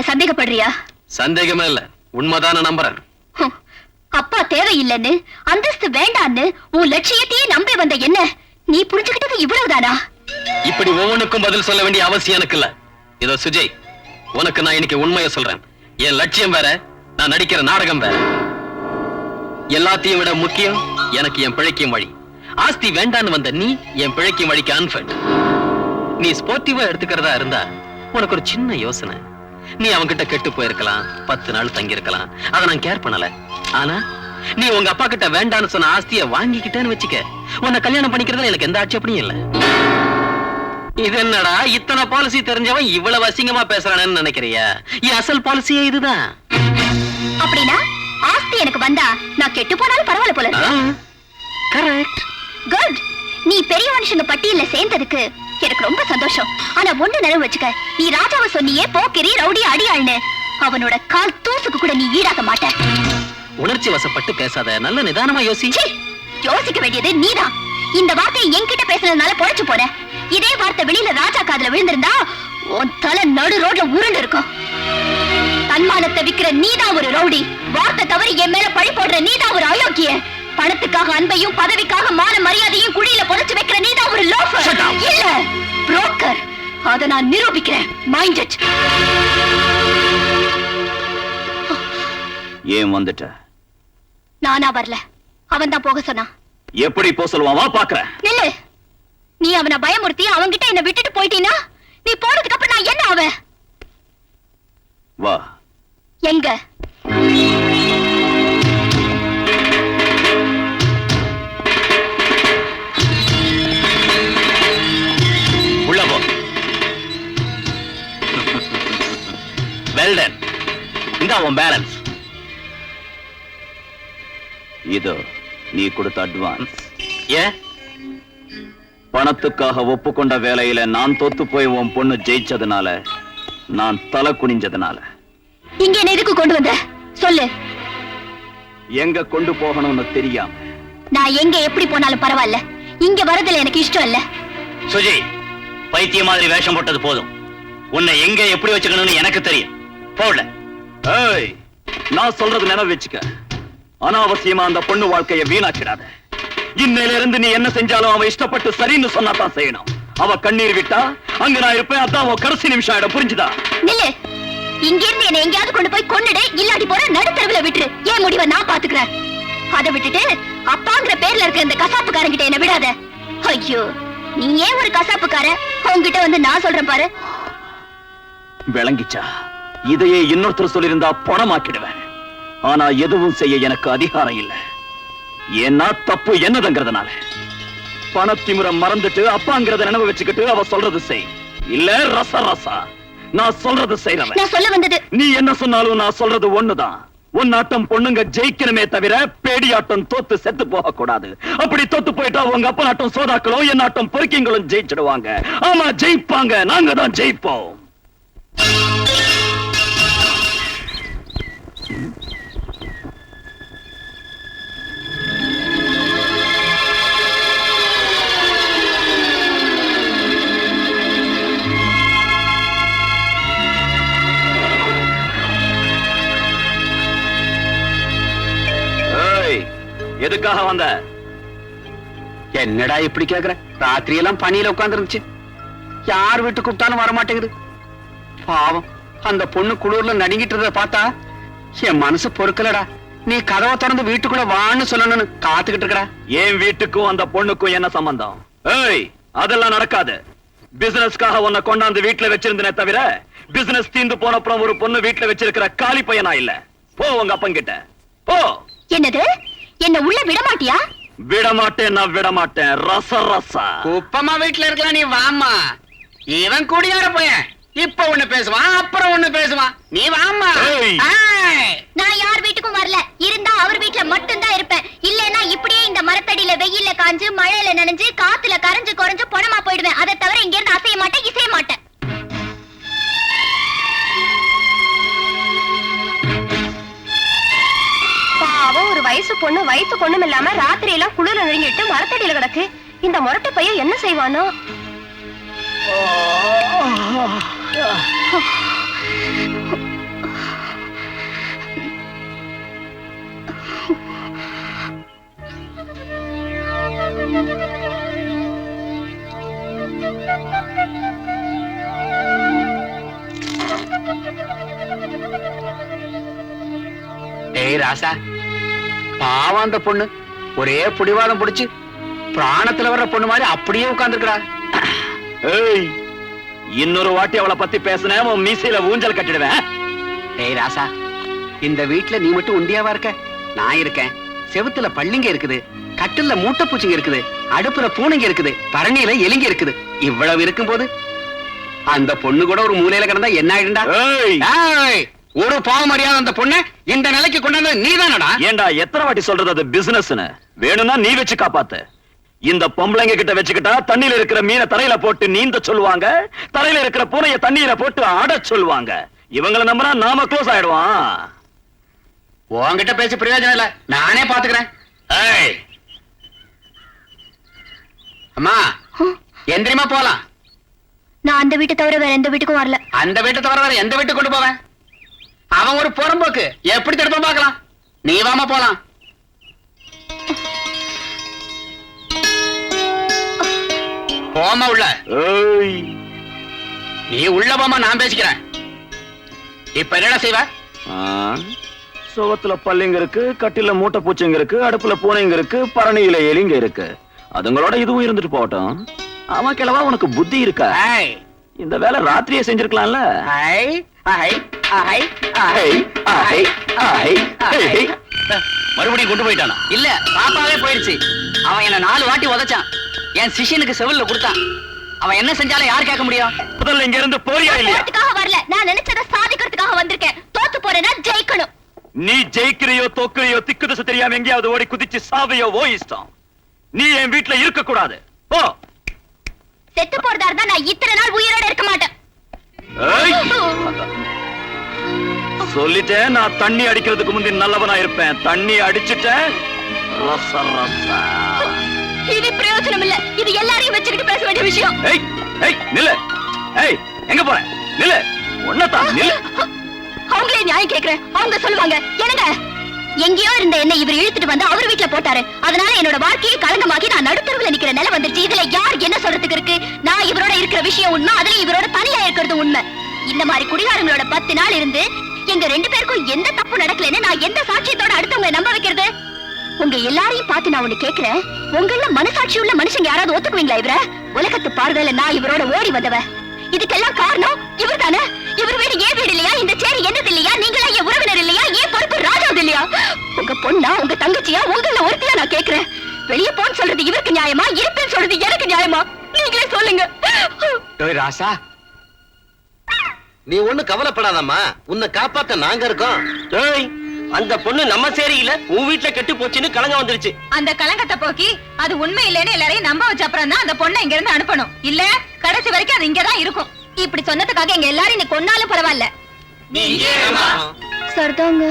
என்ன சந்தேகப்படுறியா? சந்தேகமே இல்ல. உண்மைதான நம்புறேன். அப்பா தேவையில்லைன்னு அந்தஸ்து வேண்டான்னு உன் லட்சியத்தையே நம்பி வந்த என்ன? நீ புரிஞ்சுக்கிட்டது இவ்வளவுதானா? இப்படி ஒவ்வொன்றுக்கும் பதில் சொல்ல வேண்டிய அவசியம் எனக்கு இல்ல. இதோ சுஜய் உனக்கு நான் இன்னைக்கு உண்மையை சொல்றேன். என் லட்சியம் வேற நான் நடிக்கிற நாடகம் வேற. எல்லாத்தையும் விட முக்கியம் எனக்கு என் பிழைக்கும் வழி. ஆஸ்தி வேண்டான்னு வந்த நீ என் பிழைக்கும் வழிக்கு அன்ஃபட் நீ ஸ்போர்ட்டிவா எடுத்துக்கிறதா இருந்தா உனக்கு ஒரு சின்ன யோசனை. நீ அவன்கிட்ட கெட்டு போயிருக்கலாம். பத்து நாள் தங்கி இருக்கலாம் அதை நான் கேர் பண்ணல. ஆனா நீ உங்க அப்பா கிட்ட வேண்டான்னு சொன்ன ஆஸ்தியை வாங்கிக்கிட்டேன்னு வச்சுக்க. உன்னை கல்யாணம் பண்ணிக்கிறதுல எனக்கு எந்த ஆட்சேபனையும் இல்லை. இது என்னடா இத்தனை பாலிசி தெரிஞ்சவன் இவ்வளவு அசிங்கமா பேசுறானேன்னு நினைக்கிறியா? என் அசல் பாலிசியே இதுதான். அப்படின்னா ஆஸ்தி எனக்கு வந்தா நான் கெட்டு போனாலும் பரவாயில்ல போல கரெக்ட் குட் நீ பெரிய மனுஷங்க பட்டியல்ல சேர்ந்ததுக்கு எனக்கு ரொம்ப சந்தோஷம். ஆனா ஒண்ணு நினைவு வச்சுக்க நீ ராஜாவை சொன்னியே போக்கிரி ரவுடி அடியாள்னு அவனோட கால் தூசுக்கு கூட நீ ஈடாக மாட்ட. உணர்ச்சி வசப்பட்டு பேசாத நல்ல நிதானமா யோசி. யோசிக்க வேண்டியது நீதான். இந்த வார்த்தையை என்கிட்ட பேசுனதுனால பொழைச்சு போற. இதே வார்த்தை வெளியில ராஜா காதுல விழுந்திருந்தா உன் தலை நடு ரோட்ல உருண்டு இருக்கும். தன்மானத்தை விக்கிற நீதான் ஒரு ரவுடி. வார்த்தை தவறி என் மேல பழி போடுற நீதான் ஒரு அயோக்கிய பணத்துக்காக அன்பையும் பதவிக்காக மான மரியாதையும் குழியில புதைச்சு வைக்கிற நீதான் ஒரு லோஃபர். இல்ல புரோக்கர் அத நான் நிரூபிக்கிறேன். மைண்ட் இட் ஏன் வந்துட்ட? நானா வரல. அவன் தான் போக சொன்னான். எப்படி போ சொல்லுவான்? வா பாக்குறேன். நில்லு. நீ அவனை பயமுறுத்தி அவன்கிட்ட என்ன விட்டுட்டு போயிட்டீனா நீ போனதுக்கு அப்புறம் நான் என்ன ஆவேன்? வா. எங்க? இந்த உன் பேலன்ஸ் இதோ நீ கொடுத்த அட்வான்ஸ் ஏன் பணத்துக்காக ஒப்புக்கொண்ட வேலையில நான் தோத்து போய் உன் பொண்ணு ஜெயிச்சதுனால நான் தலை குனிஞ்சதுனால. இங்க என்ன எதுக்கு கொண்டு வந்த? சொல்லு. எங்க கொண்டு போகணும்னு தெரியாம. நான் எங்க எப்படி போனாலும் பரவாயில்ல. இங்க வரதுல எனக்கு இஷ்டம் இல்ல. சுஜய் பைத்திய மாதிரி வேஷம் போட்டது போதும். உன்னை எங்க எப்படி வச்சுக்கணும்னு எனக்கு தெரியும். போடல. ஏய் நான் சொல்றது நினைவு வச்சுக்க. அனாவசியமா அந்த பொண்ணு வாழ்க்கைய வீணாக்கிடாத. இன்னையில இருந்து நீ என்ன செஞ்சாலும் அவ இஷ்டப்பட்டு சரின்னு சொன்னா தான் செய்யணும். அவ கண்ணீர் விட்டா அங்க நான் இருப்பேன் அதான் அவன் கடைசி நிமிஷம் ஆயிடும் புரிஞ்சுதா? நில்லு. இங்க இருந்து என்ன எங்கேயாவது கொண்டு போய் கொன்னுடு இல்லாட்டி போற நடுத்தரவுல விட்டுரு. ஏன் முடிவை நான் பாத்துக்கிறேன் அதை விட்டுட்டு அப்பாங்கிற பேர்ல இருக்க இந்த கசாப்புக்காரங்கிட்ட என்ன விடாத. ஐயோ நீ ஏன் ஒரு கசாப்புக்கார? உன்கிட்ட வந்து நான் சொல்றேன் பாரு. விளங்கிச்சா? இதையே இன்னொருத்தர் சொல்லியிருந்தா பணமாக்கிடுவேன். ஆனா எதுவும் செய்ய எனக்கு அதிகாரம் இல்ல. ஏன்னா தப்பு என்னதுங்கிறதுனால. பணத்திமுறை மறந்துட்டு அப்பாங்கிறத நினைவு வச்சுக்கிட்டு அவ சொல்றது செய். இல்ல ரச ரசா. நான் சொல்றது செய்யறவன் நான் சொல்ல வந்தது. நீ என்ன சொன்னாலும் நான் சொல்றது ஒண்ணுதான். உன் ஆட்டம் பொண்ணுங்க ஜெயிக்கணுமே தவிர பேடியாட்டம் தோத்து செத்து போக கூடாது அப்படி தோத்து போயிட்டா உங்க அப்பா நாட்டம் சோதாக்களும் என் ஆட்டம் பொறுக்கிங்களும் ஜெயிச்சிடுவாங்க. ஆமா ஜெயிப்பாங்க. நாங்க தான் ஜெயிப்போம். எதுக்காக வந்த? என்னடா இப்படி கேக்குற? ராத்திரி எல்லாம் பனியில உட்கார்ந்து இருந்துச்சு யார் வீட்டு கூப்பிட்டாலும் வர மாட்டேங்குது பாவம் அந்த பொண்ணு குளிர்ல நடுங்கிட்டு இருந்தத பார்த்தா என் மனசு பொறுக்கலடா. நீ கதவை திறந்து வீட்டுக்குள்ள வான்னு சொல்லணும்னு காத்துக்கிட்டு இருக்கடா. என் வீட்டுக்கும் அந்த பொண்ணுக்கும் என்ன சம்பந்தம்? ஏய் அதெல்லாம் நடக்காது. பிசினஸ்க்காக உன்னை கொண்டாந்து வீட்டுல வச்சிருந்தனே தவிர பிசினஸ் தீந்து போன அப்புறம் ஒரு பொண்ணு வீட்டுல வச்சிருக்கிற காலி பையனா இல்ல. போ உங்க அப்பங்கிட்ட போ. என்னது? என்ன உள்ள விட மாட்டியா விட மாட்டேன் நான் விட மாட்டேன் ரச ரசா. குப்பமா வீட்டுல இருக்கலாம் நீ வாம்மா. இவன் குடியார பையன். இப்ப ஒண்ணு பேசுவான் அப்புறம் ஒண்ணு பேசுவான். நீ. ஏய். நான் யார் வீட்டுக்கும் வரல. இருந்தா அவர் வீட்ல மட்டும்தான் இருப்பேன். இல்லைன்னா இப்படியே இந்த மரத்தடியில வெயில்ல காஞ்சு மழையில நனைஞ்சு காத்துல கரைஞ்சு குறைஞ்சு பணமா போயிடுவேன். அதை தவிர இங்க இருந்து அசைய மாட்டேன் இசைய மாட்டேன். வயசு பொண்ணு வயிற்று பொண்ணும் இல்லாம ராத்திரி எல்லாம் குளிர நெருங்கிட்டு மரத்தடியில கிடக்கு. இந்த முரட்டு பையன் என்ன செய்வானோ? ஏய் ராசா. பாவம் அந்த பொண்ணு. ஒரே புடிவாதம் புடிச்சு பிராணத்துல வர்ற பொண்ணு மாதிரி அப்படியே உட்கார்ந்துருக்கா ஏய் இன்னொரு வாட்டி அவளை பத்தி பேசினேன் உன் மீசையில ஊஞ்சல் கட்டிடுவேன். ஏய் ராசா இந்த வீட்ல நீ மட்டும் உண்டியாவா இருக்க? நான் இருக்கேன். செவுத்துல பள்ளிங்க இருக்குது. கட்டில்ல மூட்டை பூச்சிங்க இருக்குது. அடுப்புல பூனைங்க இருக்குது. பரணியில எலிங்க இருக்குது. இவ்வளவு இருக்கும்போது அந்த பொண்ணு கூட ஒரு மூலையில கிடந்தா என்ன ஆயிடுண்டா ஒரு பாவம் அறியாத அந்த பொண்ணை இந்த நிலைக்கு கொண்டாந்து நீதானடா? ஏண்டா எத்தனை வாட்டி சொல்றது அது பிசினஸ்னு வேணும்னா நீ வச்சு காப்பாத்து. இந்த பொம்பளைங்க கிட்ட வச்சுக்கிட்டா தண்ணியில இருக்கிற மீனை தலையில போட்டு நீந்த சொல்லுவாங்க தலையில இருக்கிற பூனைய தண்ணியில போட்டு ஆட சொல்லுவாங்க. இவங்கள நம்பினா நாம க்ளோஸ் ஆயிடுவான் உன்கிட்ட பேசி பிரயோஜனம் இல்ல. நானே பாத்துக்கிறேன். ஏய். அம்மா எந்திரிமா போலாம். நான் அந்த வீட்டை தவிர வேற எந்த வீட்டுக்கும் வரல. அந்த வீட்டை தவிர வேற எந்த வீட்டுக்கு கொண்டு போவேன்? அவன் ஒரு புறம்போக்கு. எப்படி தடுப்ப பார்க்கலாம்? நீ வாமா போலாம். போமா உள்ள. நீ உள்ள போமா நான் பேசிக்கிறேன். இப்ப என்னடா செய்வ? ஆ, சுவத்துல பல்லிங்க இருக்கு கட்டில மூட்டை பூச்சிங்க இருக்கு அடுப்புல பூனைங்க இருக்கு பரணியில எலிங்க இருக்கு. அதுங்களோட இதுவும் இருந்துட்டு போகட்டும். ஆமா கிழவா உனக்கு புத்தி இருக்கா? இந்த வேலை ராத்திரியே செஞ்சிருக்கலாம்ல. மறுபடியும் கொண்டு போயிட்டானா? இல்ல பாப்பாவே போயிடுச்சு அவன் என்ன நாலு வாட்டி உதைச்சான். என் சிஷ்யனுக்கு செவில்ல கொடுத்தான். அவன் என்ன செஞ்சாலும் யார் கேட்க முடியும்? முதல்ல இங்க இருந்து போறியா இல்லையா? வரல. நான் நினைச்சதை சாதிக்கிறதுக்காக வந்திருக்கேன். தோத்து போறேன்னா ஜெயிக்கணும். நீ ஜெயிக்கிறியோ தோக்குறியோ திக்கு திசை தெரியாம எங்கேயாவது ஓடி குதிச்சு சாவையோ ஓ இஷ்டம். நீ என் வீட்டுல இருக்க கூடாது ஓ செத்து போறதா இருந்தா நான் இத்தனை நாள் உயிரோட இருக்க மாட்டேன்! சொல்லிட்டேன் நான் தண்ணி அடிக்கிறதுக்கு முந்தி நல்லவனா இருப்பேன். தண்ணி அடிச்சுட்டேன். இது பிரயோஜனம் இல்ல இது எல்லாரையும் வச்சுக்கிட்டு பேச வேண்டிய விஷயம். ஏய் ஏய் நில்லு. ஏய் எங்க போற? நில்லு. ஒன்னதான் நில்லு. அவங்களே நியாயம் கேக்குறேன் அவங்க சொல்லுவாங்க என்னங்க? எங்கேயோ இருந்த என்ன இவர் இழுத்துட்டு வந்து அவர் வீட்டுல போட்டாரு. அதனால என்னோட வாழ்க்கையை களங்கமாக்கி நான் நடுத்தருவுல நிக்கிற நிலை வந்துருச்சு. இதுல யார் என்ன சொல்றதுக்கு இருக்கு? நான் இவரோட இருக்கிற விஷயம் உண்மை. அதுல இவரோட தனியா இருக்கிறது உண்மை. இந்த மாதிரி குடிகாரங்களோட பத்து நாள் இருந்து எங்க ரெண்டு பேருக்கும் எந்த தப்பு நடக்கலன்னு நான் எந்த சாட்சியத்தோட அடுத்தவங்க நம்ப வைக்கிறது? உங்க எல்லாரையும் பார்த்து நான் ஒண்ணு கேக்குறேன். உங்கள மனசாட்சி உள்ள மனுஷங்க யாராவது ஒத்துக்குவீங்களா இவர? உலகத்து பார்வையில நான் இவரோட ஓடி வந்தவ இதுக்கெல்லாம் காரணம் இவர் தானே இவர் வீடு ஏன் வீடு இல்லையா? இந்த சேரி என்னது இல்லையா? நீங்களா என் உறவினர் இல்லையா? ஏன் பொறுப்பு ராஜாவது இல்லையா? உங்க பொண்ணா உங்க தங்கச்சியா? உங்கள ஒருத்தியா நான் கேக்குறேன். வெளிய போன்னு சொல்றது இவருக்கு நியாயமா? இருப்பேன்னு சொல்றது எனக்கு நியாயமா? நீங்களே சொல்லுங்க. ராசா நீ ஒண்ணு கவலைப்படாதம்மா. உன்னை காப்பாத்த நாங்க இருக்கோம். அந்த பொண்ணு நம்ம சேரியில உன் வீட்டுல கெட்டு போச்சுன்னு கலங்க வந்துருச்சு. அந்த கலங்கத்தை போக்கி அது உண்மை இல்லைன்னு எல்லாரையும் நம்ப வச்ச அப்புறம் தான் அந்த பொண்ணை இங்க இருந்து அனுப்பணும். இல்ல கடைசி வரைக்கும் அது இங்கதான் இருக்கும். இப்படி சொன்னதுக்காக எங்க எல்லாரும் நீ கொன்னாலும் பரவாயில்ல. சரிதாங்க